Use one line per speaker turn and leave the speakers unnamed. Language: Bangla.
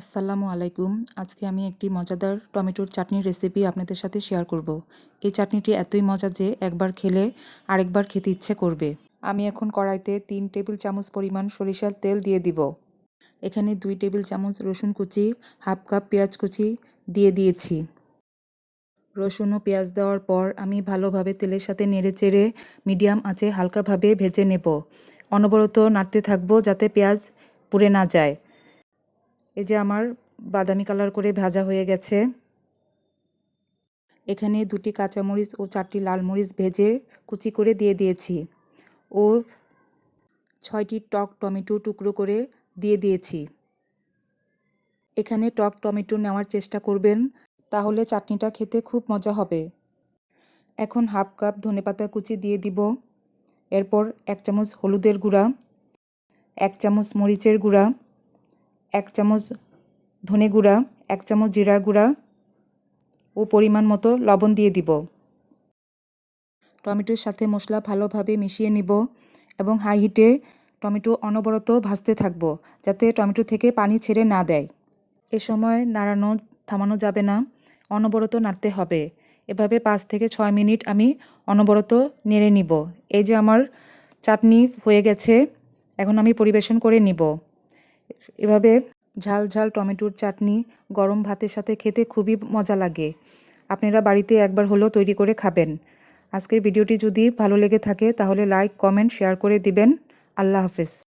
আসসালামু আলাইকুম। আজকে আমি একটি মজাদার টমেটোর চাটনির রেসিপি আপনাদের সাথে শেয়ার করব। এই চাটনিটি এতই মজা যে একবার খেলে আরেকবার খেতে ইচ্ছে করবে। আমি এখন কড়াইতে তিন টেবিল চামচ পরিমাণ সরিষার তেল দিয়ে দিব। এখানে দুই টেবিল চামচ রসুন কুচি, হাফ কাপ পেঁয়াজ কুচি দিয়ে দিয়েছি। রসুন ও পেঁয়াজ দেওয়ার পর আমি ভালোভাবে তেলের সাথে নেড়ে চেড়ে মিডিয়াম আঁচে হালকাভাবে ভেজে নেব। অনবরত নাড়তে থাকব যাতে পেঁয়াজ পুড়ে না যায়। এই যে আমার বাদামি কালার করে ভাজা হয়ে গেছে। এখানে দুটি কাঁচামরিচ ও চারটি লাল মরিচ ভেজে কুচি করে দিয়ে দিয়েছি। ও ছয়টি টক টমেটো টুকরো করে দিয়ে দিয়েছি। এখানে টক টমেটো নেওয়ার চেষ্টা করবেন, তাহলে চাটনিটা খেতে খুব মজা হবে। এখন হাফ কাপ ধনেপাতা কুচি দিয়ে দিব। এরপর এক চামচ হলুদের গুঁড়া, এক চামচ মরিচের গুঁড়া এক চামচ ধনে গুঁড়া, এক চামচ জিরা গুঁড়া ও পরিমাণ মতো লবণ দিয়ে দিব। টমেটোর সাথে মশলা ভালোভাবে মিশিয়ে নিব এবং হাই হিটে টমেটো অনবরত ভাজতে থাকব যাতে টমেটো থেকে পানি ছেড়ে না দেয়। এ সময় নাড়ানো থামানো যাবে না, অনবরত নাড়তে হবে। এভাবে পাঁচ থেকে ছয় মিনিট আমি অনবরত নেড়ে নিব। এই যে আমার চাটনি হয়ে গেছে, এখন আমি পরিবেশন করে নিব। এভাবে ঝাল ঝাল টমেটোর চাটনি, গরম ভাতের সাথে খেতে খুবই মজা লাগে। আপনারা বাড়িতে একবার হলেও তৈরি করে খাবেন। আজকের ভিডিওটি যদি ভালো লেগে থাকে, তাহলে লাইক কমেন্ট শেয়ার করে দিবেন। আল্লাহ হাফেজ।